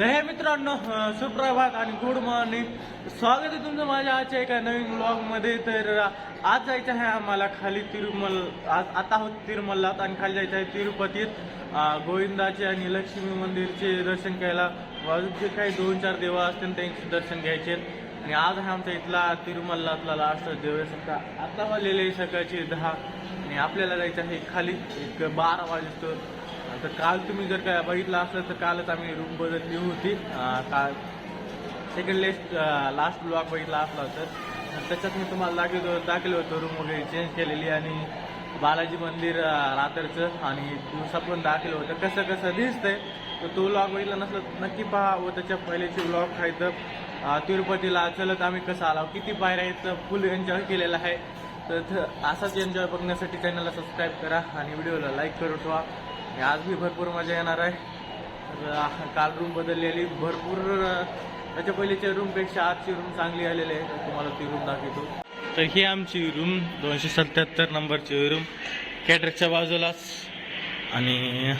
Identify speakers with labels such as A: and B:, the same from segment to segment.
A: तर हे मित्रांनो सुप्रभात आणि गुड मॉर्निंग स्वागत आहे तुमचं माझ्या आजच्या एका नवीन ब्लॉगमध्ये तर आज जायचं आहे आम्हाला खाली तिरुमल आज आता आहोत तिरुमल्लात आणि खाली जायचं आहे तिरुपतीत. गोविंदाचे आणि लक्ष्मी मंदिरचे दर्शन घ्यायला. अजून जे काही दोन चार देव असतील त्यांचे दर्शन घ्यायचे. आणि आज आहे आमचा इथला तिरुमल्लातला लास्ट दिवस आता वाजलेले सकाळचे दहा. आणि आपल्याला जायचं आहे खाली. एक बारा वाजतो तर काल तुम्ही जर काय बघितलं असलं तर कालच आम्ही रूम बदलली होती. काल सेकंड लेस्ट लास्ट ब्लॉक बघितला असला तर. त्याच्यात मी तुम्हाला दाखवतो दाखवलं होतं रूम वगैरे चेंज केलेली आणि बालाजी मंदिर रात्रीचं आणि दिवसा पण दाखवलं होतं. कसं कसं दिसतंय तर तो ब्लॉग बघितला नसलं नक्की पहा व त्याच्या पहिल्याचे ब्लॉग आहे तर तिरुपतीला चलत आम्ही कसं आलो किती पायऱ्या आहेत तर फुल एन्जॉय केलेला आहे. तर असाच एन्जॉय बघण्यासाठी चॅनलला सबस्क्राईब करा आणि व्हिडिओला लाईक करून ठेवा. आणि आज भी भरपूर मजा येणार आहे. तर काल रूम बदललेली. भरपूर त्याच्या पहिलीच्या रूमपेक्षा आजची रूम चांगली आलेली आहे. तर तुम्हाला ती रूम दाखवतो. तर ही आमची रूम दोनशे सत्याहत्तर नंबरची रूम कॅटरच्या बाजूलाच. आणि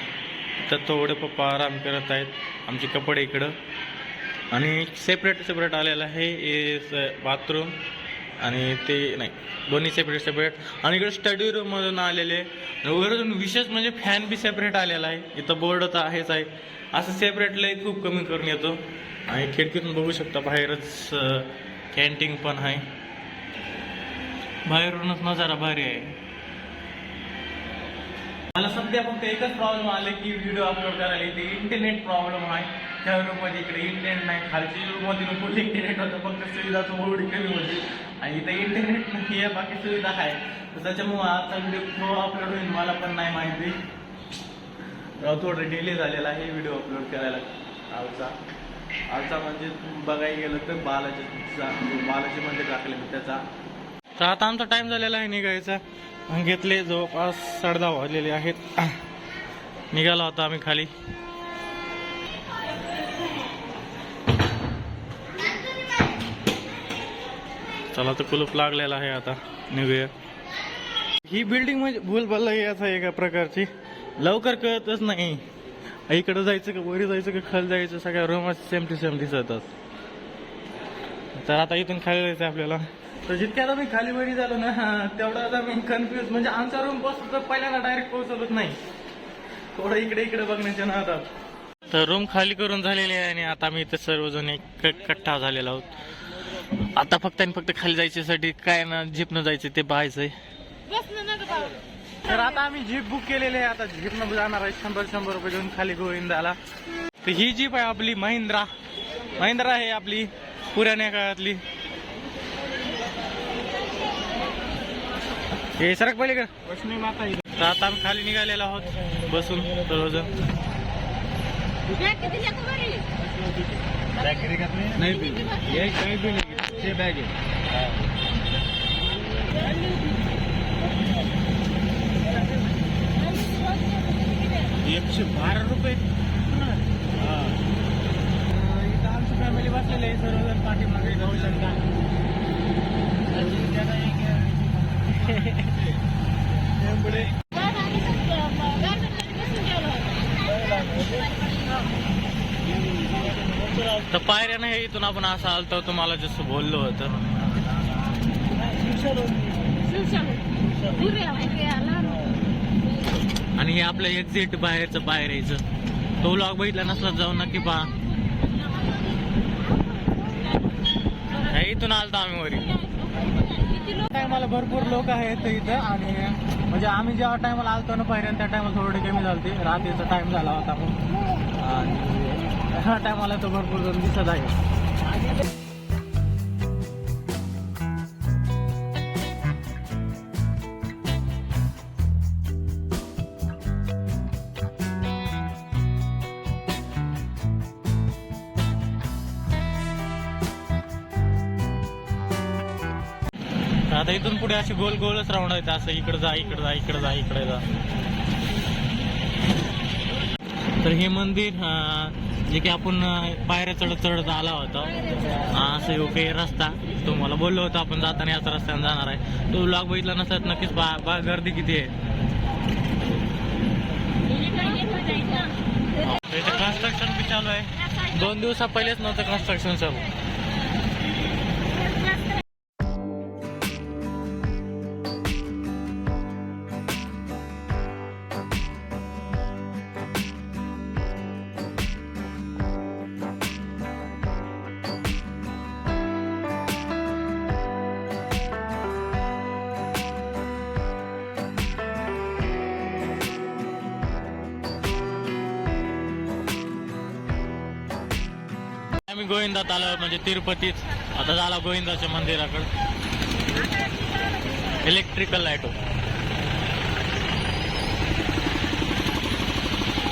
A: तर थोडे पप्पा आराम करत आहेत. आमचे कपडे इकडं. आणि सेपरेट सेपरेट आलेलं आहे. बाथरूम आणि ते नाही दोन्ही सेपरेट सेपरेट आणि इकडे स्टडी रूममधून आलेले. वरून विशेष म्हणजे फॅन बी सेपरेट आलेला आहे. इथं बोर्ड तर आहेच आहे. असं सेपरेट खूप कमी करून येतो. आणि खिडकीतून बघू शकता बाहेरच कॅन्टीन पण आहे. बाहेरूनच नजारा भारी आहे. मला सध्या फक्त एकच प्रॉब्लेम आले की व्हिडिओ अपलोड करायला. इथे इंटरनेट प्रॉब्लेम आहे. त्या रूममध्ये इकडे इंटरनेट नाही. खालची रूममध्ये फुल इंटरनेट होतं. फक्त सुविधा थोडी कमी होती. आणि इथे इंटरनेट नाही आहे बाकी सुविधा आहे. तर त्याच्यामुळं आता व्हिडिओ केव्हा अपलोड होईल मला पण नाही माहिती. राव थोडं डिले झालेला आहे व्हिडिओ अपलोड करायला. आजचा. आजचा म्हणजे बघायला गेलं तर बालाजीचा बालाजी मंदिर दाखले मी त्याचा. तर आता आमचा टाईम झालेला आहे निघायचा. घेतले जवळपास साडेदहा वाजलेले आहेत. निघालो आता आम्ही खाली. चला तर कुलूप लागलेला आहे आता. निघूया. ही बिल्डिंग म्हणजे भूलभल्ला याच आहे एका प्रकारची. लवकर कळतच नाही. इकडं जायचं का वरी जायचं का खाली जायचं सगळ्या रूम सेम टू सेम दिसतच तर आता इथून खाली जायचं आपल्याला. तर जितक्या आता मी खाली वरी झालो ना तेवढा आता मी कन्फ्युज म्हणजे आमचा रूमपासून तर पहिल्यांदा डायरेक्ट पोहोचतच नाही. थोडं इकडे इकडे बघण्याच्या ना आता तर रूम खाली करून झालेली आहे आणि आता मी इथे सर्वजण एक कट्टा झालेला आहोत. आता फक्त आणि फक्त खाली जायच्यासाठी काय ना जीपनं जायचं ते पाहायचंय. तर आता आम्ही जीप बुक केलेली आहे. आता जीपनं जाणार आहे. शंभर शंभर रुपये देऊन खाली गोविंदाला. तर ही जीप आहे आपली महिंद्रा. महिंद्रा आहे आपली पुराण्या काळातली. हे सरक पहिले का
B: वैष्णवी माता.
A: तर आता आम्ही खाली निघालेलो आहोत बसून सर्वजण? नाही. बिल
B: ये काही बी नाही ते बॅग आहे
A: एकशे बारा रुपये
B: हा.
A: इथं आमची फॅमिली बसलेली आहे सर्वजण पाठीमागे जाऊ शकता तर पायऱ्या नाही इथून आपण असं आलतो तुम्हाला जसं बोललो होतं. आणि हे आपलं एक्झिट बाहेरचं बाहेर यायचं तो लॉग बघितला नसला जाऊ नक्की पहा. हे इथून आलतो आम्ही वरी. टायमाला भरपूर लोक आहेत इथं आणि म्हणजे आम्ही जेव्हा टायमाला आलतो ना पायऱ्या त्या टायमाला थोडी कमी झालती. रात्रीचा टाइम झाला होता मग आणि ह्या टायमाला तो भरपूर जण दिसत आहे. आता इथून पुढे अशी गोल गोलच राऊंड आहेत असं इकडे जा इकडे जा इकडे जा इकडे जा. तर हे मंदिर जे की आपण पायऱ्या चढत चढत आला होता. असं येऊ काही रस्ता. तुम्हाला बोललो होतो आपण जाताना याच रस्त्याने जाणार आहे. तो ब्लॉग बघितला नसतात नक्कीच बा बा गर्दी किती आहे. कन्स्ट्रक्शन बी चालू आहे. दोन दिवसा पहिलेच नव्हतं कन्स्ट्रक्शन चालू. आम्ही गोविंदात आलो म्हणजे तिरुपतीत. आता झाला गोविंदाच्या मंदिराकडे. इलेक्ट्रिकल लाइट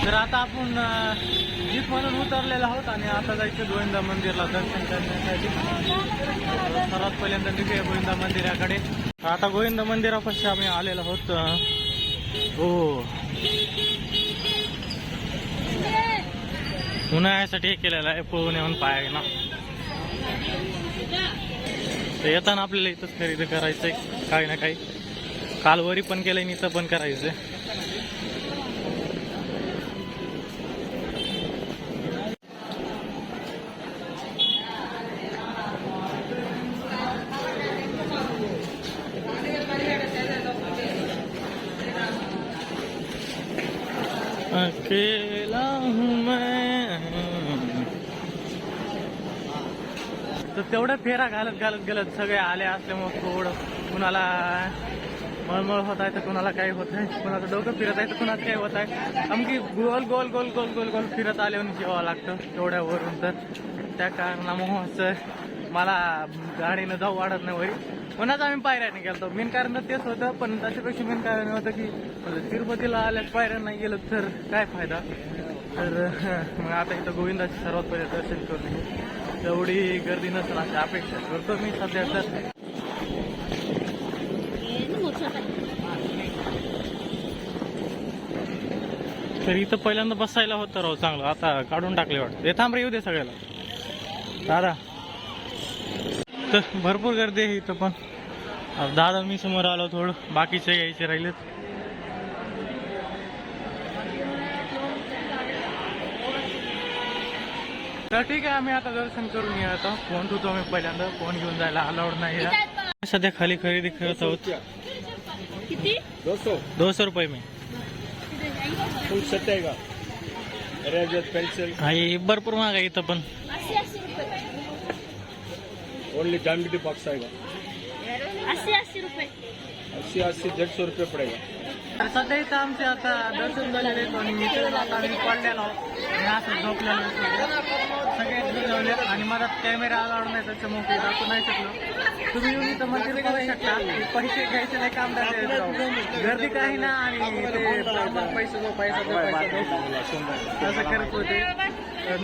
A: तर आता आपण जीपमधून उतरलेला उतरलेलो आहोत आणि आता जायचं गोविंदा मंदिरला दर्शन करण्यासाठी. सर्वात पहिल्यांदा निघूया गोविंदा मंदिराकडे. आता गोविंदा मंदिरापाशी आम्ही आलेलो आहोत हो. उन्हाळ्यासाठी हे केलेलं आहे पळून येऊन पाय ना तर येताना आपल्याला इथंच खरेदी करायचंय काही ना काही. कालवरी पण केलंय इथं पण करायचंय अकेला हूं मैं तेवढं फेरा घालत घालत गेलत सगळे आले असल्यामुळे थोडं कुणाला मळमळ होत आहे तर कुणाला काही होत आहे कुणाचं डोकं फिरत आहे तर कुणाचं काही होत आहे आमकी गोल गोल गोल गोल गोल गोल फिरत आले म्हणून जेवावं लागतं तेवढ्यावरून तर. त्या कारणामुळं असं मला गाडीनं जाऊ वाढत नाही वरी. पुन्हाच आम्ही पायऱ्याने गेलो मेन कारण तर तेच होतं पण त्याच्यापेक्षा मेन कारण होतं की म्हणजे तिरुपतीला आल्यास पायऱ्या नाही गेलं तर काय फायदा? तर मग आता इथं गोविंदाचे सर्वात पहिले दर्शन करून घेऊ. तेवढी गर्दी नसेल अशी अपेक्षा करतो मी सध्या तर. तर इथं पहिल्यांदा बसायला होतं राव चांगलं. आता काढून टाकले वाटतं. हे थांब येऊ दे सगळ्याला. दादा. तर भरपूर गर्दी आहे इथं पण. दादा मी समोर आलो थोडं. बाकीचे यायचे राहिलेत. तर ठीक आहे आम्ही आता दर्शन करून येत आहोत फोन ठेवतो मी पहिल्यांदा. फोन घेऊन जायला अलाउड नाही. सध्या खाली खरेदी करत आहोत.
C: किती?
B: दो सौ
A: दोनशे रुपये मी.
B: फुल सेट आहे का? रेजर पेन्सिल
A: भरपूर महाग आहे इथं पण.
C: अस्सी अस्सी रुपये.
B: ओनली डायमिटी बॉक्स आहे का?
C: अस्सी अस्सी रुपये.
B: अस्सी अस्सी डेढ़ सौ रुपये पड़ेगा
A: तर सध्या इथं आमचे आता दर्शन झालेले आहेत मित्र आता आम्ही पडलेलो. आणि असं झोपलेलो सगळे झोपले आणि मला कॅमेरा आला नाही त्याच्यामुळे काही दाखवू नाही शकलो. तुम्ही येऊन इथं मंदिर करू शकता. पैसे घ्यायचे नाही काम करायचे गर्दी काही ना आणि ते पैसे जो पैसा असं करत होते.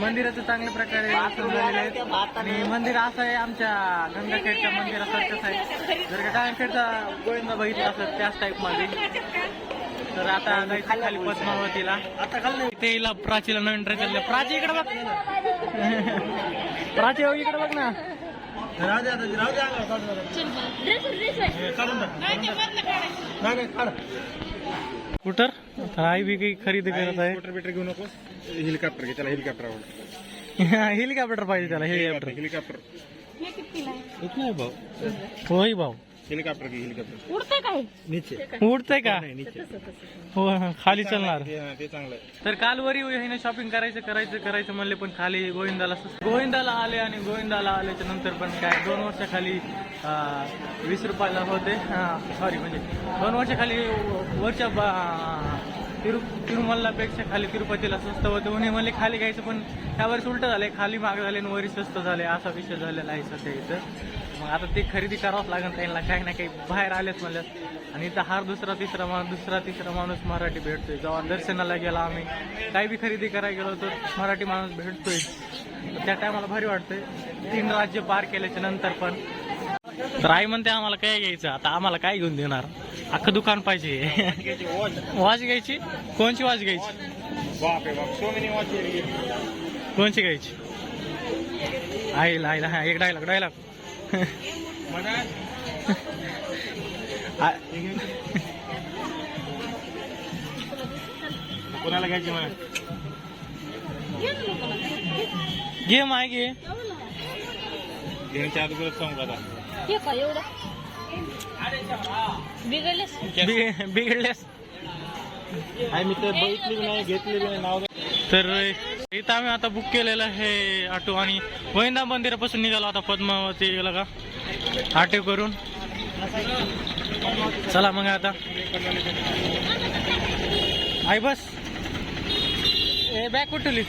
A: मंदिराचं चांगल्या प्रकारे दर्शन झालेले आहेत. आणि मंदिर असं आहे आमच्या गंगाखेडच्या मंदिरासारखंच आहे. जर का गंगाखेडचा गोविंदा बघितला असं त्याच टाईपमध्ये. तर आता जायचं खाली पद्मावतीला. आता खाली इथे हिला प्राचीला नवीन ड्रेस आणले प्राची इकडे बघ. प्राची हो इकडे बघ ना.
C: ड्रेस ड्रेस
A: कुठं तर आई बी काही खरेदी करत आहे.
B: स्कूटर बिटर घेऊ नको हेलिकॉप्टर घे त्याला हेलिकॉप्टर आवडतं
A: हेलिकॉप्टर पाहिजे त्याला हेलिकॉप्टर
B: हेलिकॉप्टर
C: हे कितीला आहे?
B: इतना है भाव
A: होय भाऊ.
B: हेलिकॉप्टर की हेलिकॉप्टर.
C: उडतंय काय?
B: नीचे.
A: उडतंय का?
B: नाही नीचे.
A: हो खाली चालणार.
B: ते ते चांगलं आहे.
A: तर कालवरी हिने शॉपिंग करायचं करायचं करायचं म्हणले पण खाली गोविंदाला. गोविंदाला आले आणि गोविंदाला आल्याच्यानंतर पण काय दोन वर्षाखाली अं, वीस रुपयाला होते. सॉरी म्हणजे दोन वर्षाखाली वरच्या बा- तिरु तिरुमल्लापेक्षा खाली तिरुपतीला स्वस्त होते. म्हणे म्हणले खाली घ्यायचं पण त्यावेळेस उलट झाले खाली महाग झाले आणि वरी स्वस्त झाले. असा विषय झालेला आहे सध्या इथं. मग आता ते खरेदी करावंच लागेल त्यांना. काही ना काही बाहेर आलेच म्हणल्यात आणि इथं हार दुसरा तिसरा माणूस दुसरा तिसरा माणूस मराठी भेटतोय. जेव्हा दर्शनाला गेला आम्ही काही बी खरेदी करायला गेलो तर मराठी माणूस भेटतोय. त्या टायमाला भारी वाटतंय. तीन राज्य पार केल्याच्यानंतर पण. तर आई म्हणते आम्हाला काय घ्यायचं? आता आम्हाला काय घेऊन देणार? अख्खं दुकान पाहिजे. वॉच घ्यायची? कोणची वॉच घ्यायची? कोणची घ्यायची? आईला आईला हा एक डायलॉग डायलॉग
B: कोणाला घ्यायची मला.
A: गेम आहे गे
B: घेण्याच्या अगोदर सांगू आता?
C: एवढं? बिघडलेस?
B: आहे मी तर बघितली नाही घेतली बी नाही नाव
A: तर इथं आम्ही आता बुक केलेलं हे ऑटो आणि वैंदा मंदिरापासून निघालो आता पद्मावती का? ऑटो करून. चला मग आता. आई बस. ए बॅग कुठली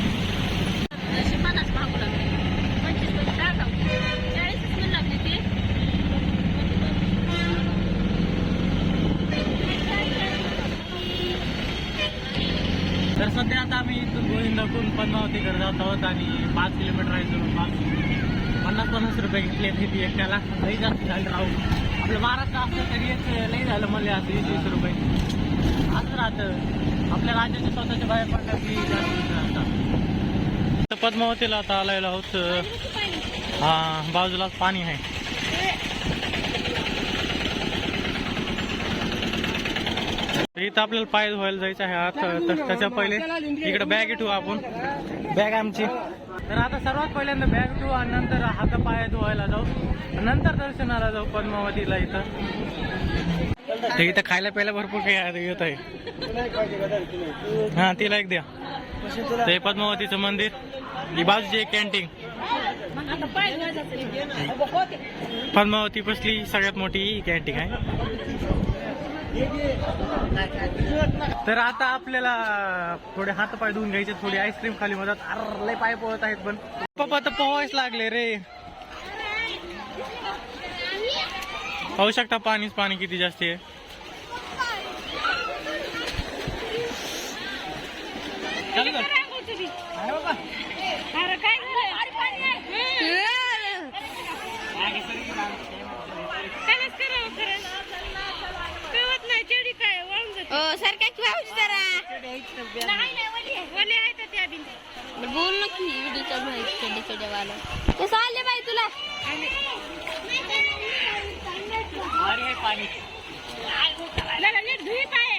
C: अशी पन्नास मागू लागले पंचवीस पण टाका चाळीसच म्हणू लागले ते
A: तर सध्या आता आम्ही इथून गोविंदाकडून पद्मावतीकडे जात आहोत आणि पाच किलोमीटर आहे जवळ पाच. पन्नास पन्नास रुपये घेतले ती एकट्याला लई जास्त झालं राहू आपलं महाराष्ट्र असलं तरी एक लई झालं मला असं वीस वीस रुपये. असं राहतं. आपल्या राज्याच्या स्वतःच्या बाहेर पडतात की जास्त राहतात पद्मावतीला आता आलेलो आहोत हा बाजूलाच पाणी आहे. इथं आपल्याला पाय धुवायला जायचं आहे. आता तर त्याच्या पहिले इकडे बॅग ठेवू आपण. बॅग आमची. तर आता सर्वात पहिल्यांदा बॅग ठेवू आणि नंतर हात पाय धुवायला जाऊ. नंतर दर्शनाला जाऊ पद्मावतीला इथं. तर इथं खायला प्यायला भरपूर काही येत आहे. हा तिला एक द्या. ते पद्मावतीचं मंदिर. ही बाजूची एक कॅन्टीन पद्मावती बसली सगळ्यात मोठी कॅन्टीन आहे. तर आता आपल्याला थोडे हात पाय धुवून घ्यायचे थोडी आईस्क्रीम खाली मधात. अर लय पाय पोहत आहेत पण. पप्पा तर पोहायच लागले रे. पाहू शकता पाणीच पाणी किती जास्त आहे.
C: काय झालं कालच करावं खरं कळत नाही चेडी काय वाळून जाते
D: सारख्या की भाऊजी जरा.
C: नाही नाही वली आहे वली आहे तर त्या बिन
D: बोल ना की व्हिडिओचा माहिती चड्डे चड्डेवाला कसं आले बाई तुला.
A: पाणी
C: धुई पाय.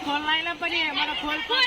A: खोल नाही ना पण हे, मला खोल
C: खोल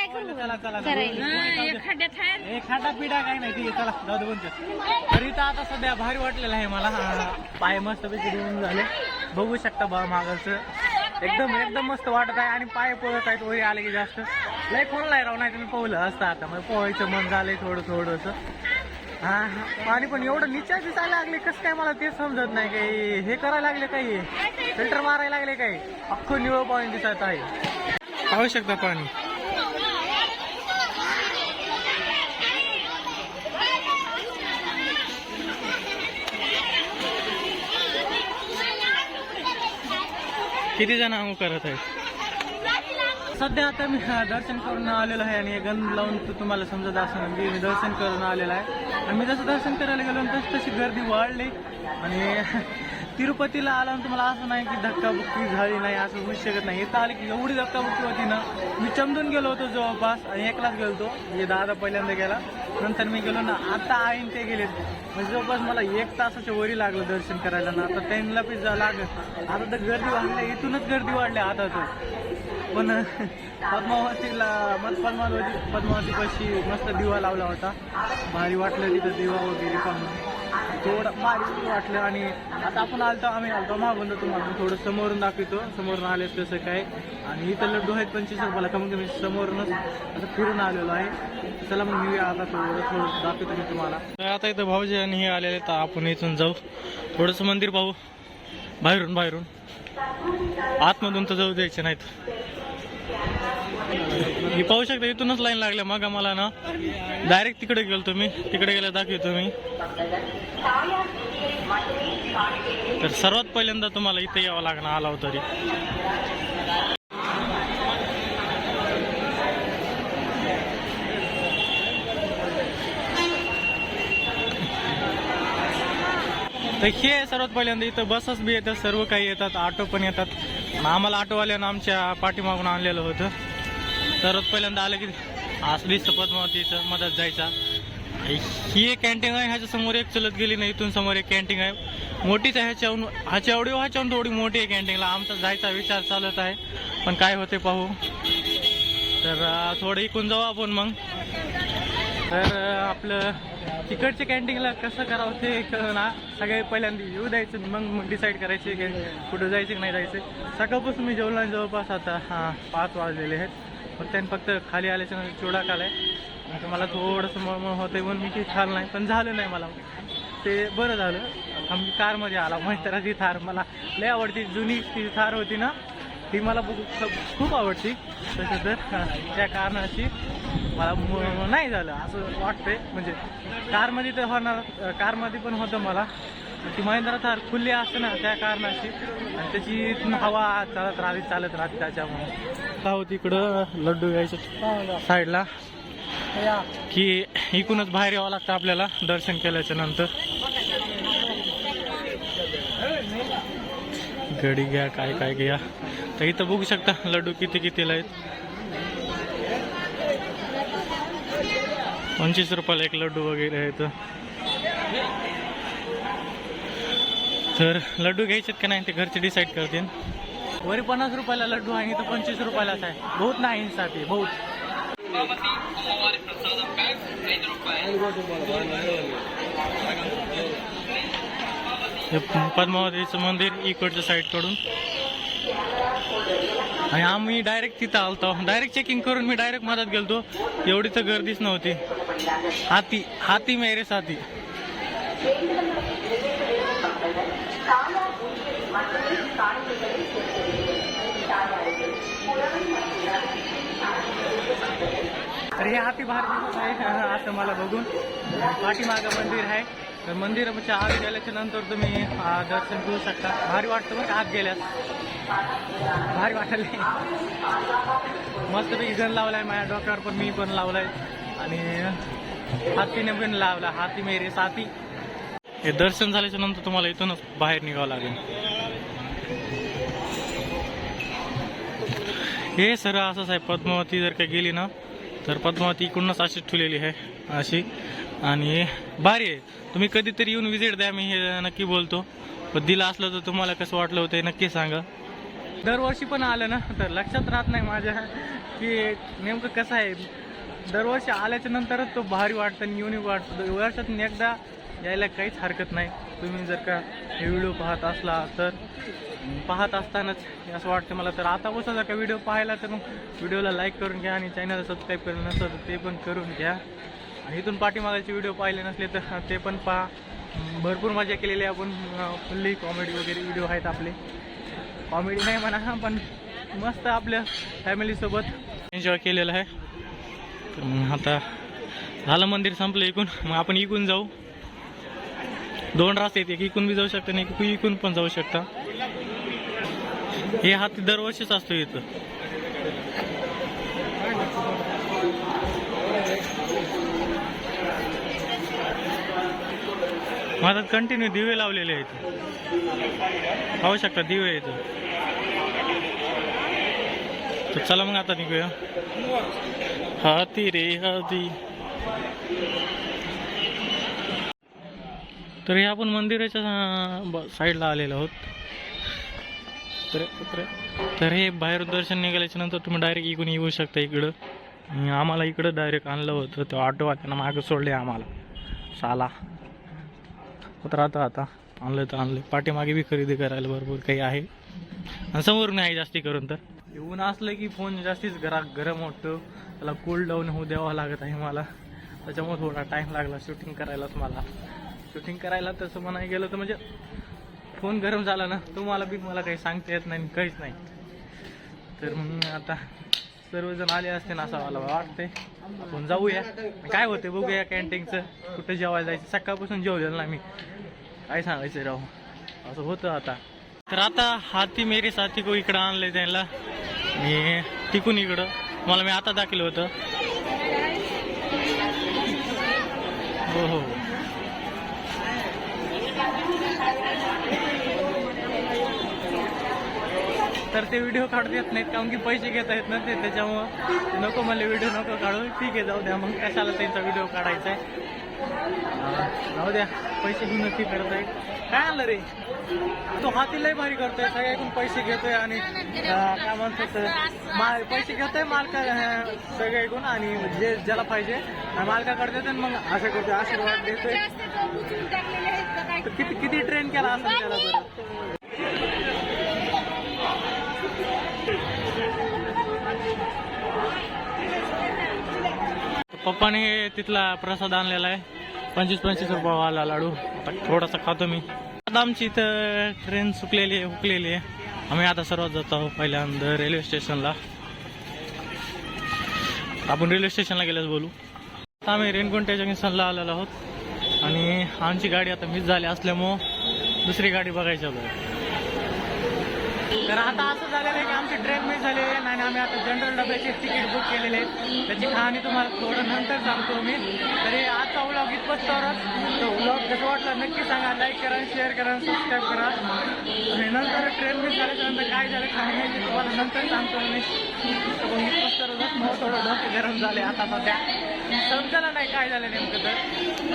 A: चला चला खाटा पिढा काय नाही आहे चला जाऊ दे तर इथं आता सध्या भारी वाटलेलं आहे मला. हा, पाय मस्त पैकी धुवून झाले. बघू शकता बा मागचं. एकदम एकदम मस्त वाटत आहे आणि पाय पोहत आहेत वरी आले की जास्त. लय खोल नाही राव नाही तुम्ही पोहलं असतं आता. मग पोहायचं मन झालंय थोडं थोडंसं. हा हा. पाणी पण एवढं निचा दिसायला लागले कसं काय मला ते समजत नाही. काही हे करायला लागले काही? फिल्टर मारायला लागले काही? अख्खं निवळ पाणी दिसत आहे. पाहू शकता पाणी. किती जण अंग करत आहेत? सध्या आता मी दर्शन करून आलेलो आहे आणि गन लावून तुम्हाला समजत असं की म्हणजे मी दर्शन करून आलेलो आहे. आणि मी जसं दर्शन करायला गेलो तशी तशी गर्दी वाढली. आणि तिरुपतीला आला आणि तुम्हाला असं नाही की धक्काबुक्की झाली नाही असं होऊ शकत नाही. इथं आली की एवढी धक्काबुक्की होती ना. मी चमदून गेलो होतो जवळपास आणि एकलाच गेलो होतो. म्हणजे दादा पहिल्यांदा गेला. नंतर मी गेलो ना आता आईन ते गेले. म्हणजे जवळपास मला एक तासाच्या वरी लागलं दर्शन करायला ना. आता त्यांना पिझ्झा लागत आता तर गर्दी वाढली इथूनच गर्दी वाढली आता तर पण पद्मावतीला मग पद्मावती पद्मावतीपाशी मस्त दिवा लावला होता. भारी वाटलं तिथं दिवा वगैरे पण थोडं भारी वाटलं आणि आता आपण आलतो आम्ही आलतो मागून तुम्हाला थोडं समोरून दाखवतो. समोरून आले कसं काय. आणि इथं लड्डू आहेत पंचवीस रुपयाला कमी कमी समोरूनच आता फिरून आलेलो आहे. चला मग मी आता थोडं थोडं दाखवतो मी तुम्हाला. तर आता इथं भाऊजी आणि हे आलेले तर आपण इथून जाऊ. थोडंसं मंदिर पाहू. बाहेरून बाहेरून. आतमधून तर जाऊ द्यायचे नाहीत. हे पाहू शकता इथूनच लाईन लागल्या मग आम्हाला ना. डायरेक्ट तिकडे गेलो तुम्ही. तिकडे गेला दाखवतो मी तर सर्वात पहिल्यांदा तुम्हाला इथे यावं लागणार आला तरी. तर हे सर्वात पहिल्यांदा. इथं बसच बी येतात सर्व काही येतात ऑटो पण येतात. आम्हाला ऑटोवाल्यानं आमच्या पाठीमागून आणलेलं होतं. तर पहिल्यांदा आलं की असली शपथ मातीचं मधात जायचा. ही एक कॅन्टीन आहे ह्याच्या समोर एक चलत गेली नाही इथून समोर एक कॅन्टीन आहे. मोठीच आहे ह्याच्याहून ह्याच्या एवढी ह्याच्याहून थोडी मोठी आहे कॅन्टीनला आमचा जायचा विचार चालत आहे पण काय होते पाहू. तर थोडं इकून जाऊ आपण मग. तर आपलं तिकडच्या कॅन्टीनला कसं करावं ते ना सगळे पहिल्यांदा येऊ द्यायचं मग मग डिसाईड करायचे की कुठं जायचं की नाही जायचं. सकाळपासून मी जेवला जवळपास आता हां पाच वाजलेले आहेत. फक्त त्यांनी फक्त खाली आल्याच्या चिवडा खालाय. आहे मला थोडंसं मळमळ होतं म्हणून मी की खाल नाही. पण झालं नाही मला. ते बरं झालं. आम्ही कारमध्ये आला. मैत्राची थार. मला लय आवडती. जुनी ती थार होती ना ती मला बघू खूप- खूप आवडती. तसं तर त्या कारणाची मला नाही झालं. असं वाटतंय. म्हणजे कारमध्ये तर होणार कारमध्ये पण होतं मला. ती महिंद्रा थार खुल्ली असते ना त्या कारणाची आणि त्याची हवा चालत राहते चालत राहते त्याच्यामुळे. आहोत इकडं लड्डू घ्यायचं साईडला. की इकूनच बाहेर यावं लागतं आपल्याला दर्शन केल्याच्यानंतर. गडी घ्या काय काय घ्या. तर इथं बघू शकता लड्डू किती कितीला आहेत. पंचवीस रुपयाला एक लड्डू वगैरे आहेत तर लड्डू घ्यायचेत का नाही ते घरचे डिसाईड करतील. वरी पन्नास रुपयाला लड्डू आहे तो पंचवीस रुपयालाच आहे. बहुत नाही इंसाफी बहुत. पद्मावतीचं मंदिर इकडच्या साईडकडून. आणि आम्ही डायरेक्ट तिथं आलतो. डायरेक्ट चेकिंग करून मी डायरेक्ट मधात गेलतो. एवढी तर गर्दीच नव्हती. हाती हाती मेरे साथी. तर हे हाती बाहेर आहे असं मला बघून. पाठीमागं मंदिर आहे. तर मंदिराच्या आत गेल्याच्यानंतर तुम्ही दर्शन घेऊ शकता. भारी वाटतं बरं का आत गेल्यास? भारी वाटले. मी गण लावलाय माझ्या डोक्यावर पण मी पण लावलाय. आणि हातीने पण लावला. हाती मेरे साथी. हे दर्शन झाल्याच्यानंतर तुम्हाला इथूनच बाहेर निघावं लागेल. हे सर असंच आहे पद्मावती जर का गेली ना तर पद्मावती इकडूनच अशीच ठेवलेली आहे अशी. आणि भारी आहे. तुम्ही कधीतरी येऊन विजिट द्या मी हे नक्की बोलतो. पण दिलं असलं तर तुम्हाला कसं वाटलं होतं नक्की सांगा. दरवर्षी पण आलं ना तर लक्षात राहत नाही माझ्या. की नेमकं कसं आहे? दरवर्षी आल्याच्या नंतरच तो भारी वाटतं आणि युनिक वाटतं. वर्षातून एकदा यायला काहीच हरकत नाही. तुम्ही जर का हे व्हिडिओ पाहत असला तर पाहत असतानाच असं वाटतं मला. तर आतापासून जर का व्हिडिओ पाहिला तर मग व्हिडिओला लाईक करून घ्या आणि चॅनलला सबस्क्राईब करून नसलं तर ते पण करून घ्या. आणि इथून पाठीमागाचे व्हिडिओ पाहिले नसले तर ते पण पहा. भरपूर मजा केलेली आहे आपण. फुल्ली कॉमेडी वगैरे व्हिडिओ आहेत आपले. कॉमेडी नाही म्हणा पण मस्त आपल्या फॅमिलीसोबत एन्जॉय केलेलं आहे. आता झालं मंदिर संपलं इकून. मग आपण इकून जाऊ. दोन रास्ते आहेत एक इकून बी जाऊ शकता आणि एक इकून पण जाऊ शकता. हे हाती दरवर्षीच असतो इथं. माझ्यात कंटिन्यू दिवे लावलेले आहेत. पाहू शकता दिवे इथं तर चला मग आता निघूया. हाती रे हाती. तर हे आपण मंदिराच्या ब- साईडला आलेलो आहोत. तर तर- हे बाहेर दर्शन निघाल्याच्या नंतर तुम्ही डायरेक्ट इकडून येऊ शकता इकडं. आम्हाला इकडं डायरेक्ट आणलं होतं तो ऑटोवाल्यानं मागं सोडले आम्हाला. साला. होत राहतं आता. आणलं तर आणलं. पाठीमागे बी खरेदी करायला भरपूर काही आहे. आणि समोरून आहे जास्ती करून तर. ऊन असलं की फोन जास्तीच घरा गरम होतो. त्याला कूल डाऊन होऊ द्यावा लागत आहे मला. त्याच्यामुळे थोडा टाईम लागला शूटिंग करायलाच मला. शूटिंग करायला तसं म्हणाय गेलं तर म्हणजे फोन गरम झाला ना तुम्हाला बी मला काही सांगता येत नाही काहीच नाही. तर मग आता सर्वजण आले असते ना असं मला वाटते आपण जाऊया. काय होते बघूया कॅन्टीनचं कुठं जेवायला जायचं? सकाळपासून जेवलेलं ना मी. काय सांगायचं राहू असं होतं आता. तर आता हाती मेरे साथी को इकडं आणलंय त्यांना मी तिकून इकडं. मला मी आता दाखल होतं. हो हो. तर ते व्हिडिओ काढू देत नाहीत कारण की पैसे घेता येत ना ते त्याच्यामुळं नको मला व्हिडिओ नको काढू ठीक आहे जाऊ द्या मग. कशाला त्यांचा व्हिडिओ काढायचा आहे जाऊ द्या. पैसे घेऊन नक्की करत आहे काय आणलं रे? तो हाती लय भारी करतोय सगळ्याकडून पैसे घेतोय आणि काय म्हणतात माल पैसे घेतोय मालका सगळ्याकडून आणि जे ज्याला पाहिजे मालकाकडे देतोय आणि मग असं करतोय आशीर्वाद देतोय. किती किती ट्रेन केला असेल त्याला बरं? पप्पाने हे तिथला प्रसाद आणलेला आहे. पंचवीस पंचवीस रुपयावाला लाडू. आता थोडासा खातो मी. आता आमची इथं ट्रेन सुकलेली आहे हुकलेली आहे. आम्ही आता सर्वात जातो आहोत पहिल्यांदा रेल्वे स्टेशनला. आपण रेल्वे स्टेशनला गेल्यास बोलू. आता आम्ही रेनकोंट्या जंक्शनला आलेलो आहोत. आणि आमची गाडी आता मिस झाली असल्यामुळं दुसरी गाडी बघायची आहे तर आता असं झालेलं आहे की आमची ट्रेन मिस झाली आहे आणि आम्ही आता जनरल डब्याचे तिकीट बुक केलेले आहेत. त्याची कहाणी तुम्हाला थोडं नंतर सांगतो मी. तरी आजचा व्लॉग इतपत तरच तो व्लॉग कसं वाटलं नक्की सांगा. लाईक करा शेअर करा सबस्क्राईब करा. आणि नंतर ट्रेन मिस झाल्याच्यानंतर काय झालं काय नाही ते तुम्हाला नंतर सांगतो मी. इतपत मग तरच मग थोडं डोके गरम झाले आता सध्या. समजायला नाही काय झालं नेमकं तर.